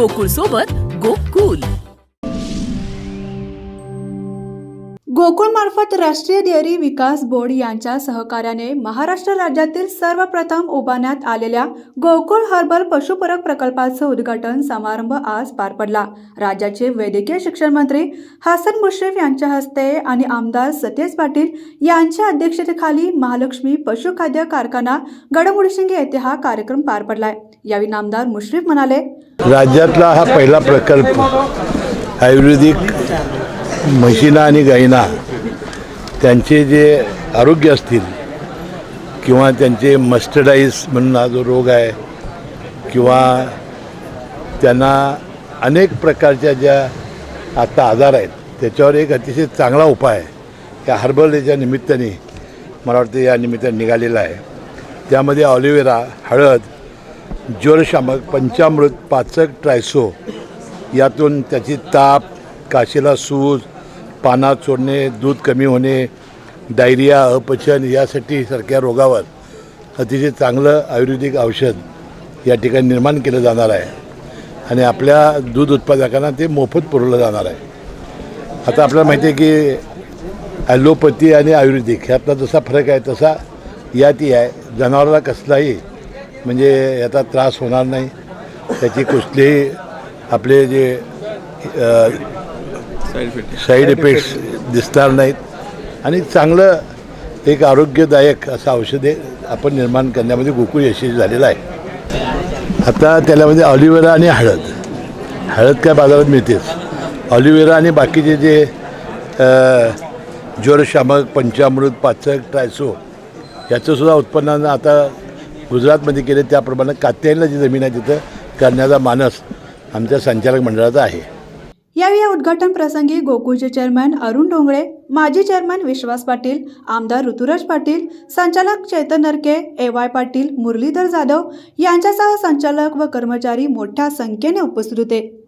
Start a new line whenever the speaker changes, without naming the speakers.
गोकुळ सोबत गोकुल.
गोकुळमार्फत राष्ट्रीय डेअरी विकास बोर्ड यांच्या सहकार्याने महाराष्ट्र राज्यातील सर्वप्रथम उभारण्यात आलेल्या गोकुळ हर्बल पशुपूरक प्रकल्पाचं उद्घाटन समारंभ आज पार पडला. राज्याचे वैद्यकीय शिक्षण मंत्री हसन मुश्रीफ यांच्या हस्ते आणि आमदार सतेज पाटील यांच्या अध्यक्षतेखाली महालक्ष्मी पशुखाद्य कारखाना गडमुडशिंगे येथे हा कार्यक्रम पार पडलाय. यावेळी नामदार मुश्रीफ म्हणाले
राज्यातला हा पहिला प्रकल्प आयुर्वेदिक म्हशीना आणि गायीना त्यांचे जे आरोग्य असतील किंवा त्यांचे मस्टर्डाईज म्हणून हा जो रोग आहे किंवा त्यांना अनेक प्रकारच्या ज्या आत्ता आजार आहेत त्याच्यावर एक अतिशय चांगला उपाय आहे. या हर्बल याच्या निमित्ताने मला वाटतं या निमित्ताने निघालेला आहे. त्यामध्ये ऑलिव्हेरा हळद ज्वरशामक पंचामृत पाचक ट्रायसो यातून त्याची ताप काशीला सूज पानात सोडणे दूध कमी होणे डायरिया अपचन यासाठी सारख्या रोगावर अतिशय चांगलं आयुर्वेदिक औषध या ठिकाणी निर्माण केलं जाणार आहे. आणि आपल्या दूध उत्पादकांना ते मोफत पुरवलं जाणार आहे. आता आपल्याला माहिती आहे की ॲलोपॅथी आणि आयुर्वेदिक ह्यातला जसा फरक आहे तसा यातही आहे. जनावराला कसलाही म्हणजे याचा त्रास होणार नाही. त्याची कुठलीही आपले जे साईड इफेक्ट्स दिसणार नाहीत. आणि चांगलं एक आरोग्यदायक असं औषधे आपण निर्माण करण्यामध्ये गोकुळ यशस्वी झालेलं आहे. आता त्याच्यामध्ये ऑलिव्हेरा आणि हळद. हळद काय बाजारात मिळतेच. ऑलिव्हेरा आणि बाकीचे जे ज्वरशामक पंचामृत पाचक ट्रायसो याचंसुद्धा उत्पन्न आता गुजरातमध्ये केले. त्याप्रमाणे कात्यायनला जी जमीन आहे तिथं करण्याचा मानस आमच्या संचालक मंडळाचा आहे.
यावेळी उद्घाटन प्रसंगी गोकुळचे चेअरमॅन अरुण डोंगळे माजी चेअरमॅन विश्वास पाटील आमदार ऋतुराज पाटील संचालक चैतन नरके ए वाय पाटील मुरलीधर जाधव यांच्यासह संचालक व कर्मचारी मोठ्या संख्येने उपस्थित होते.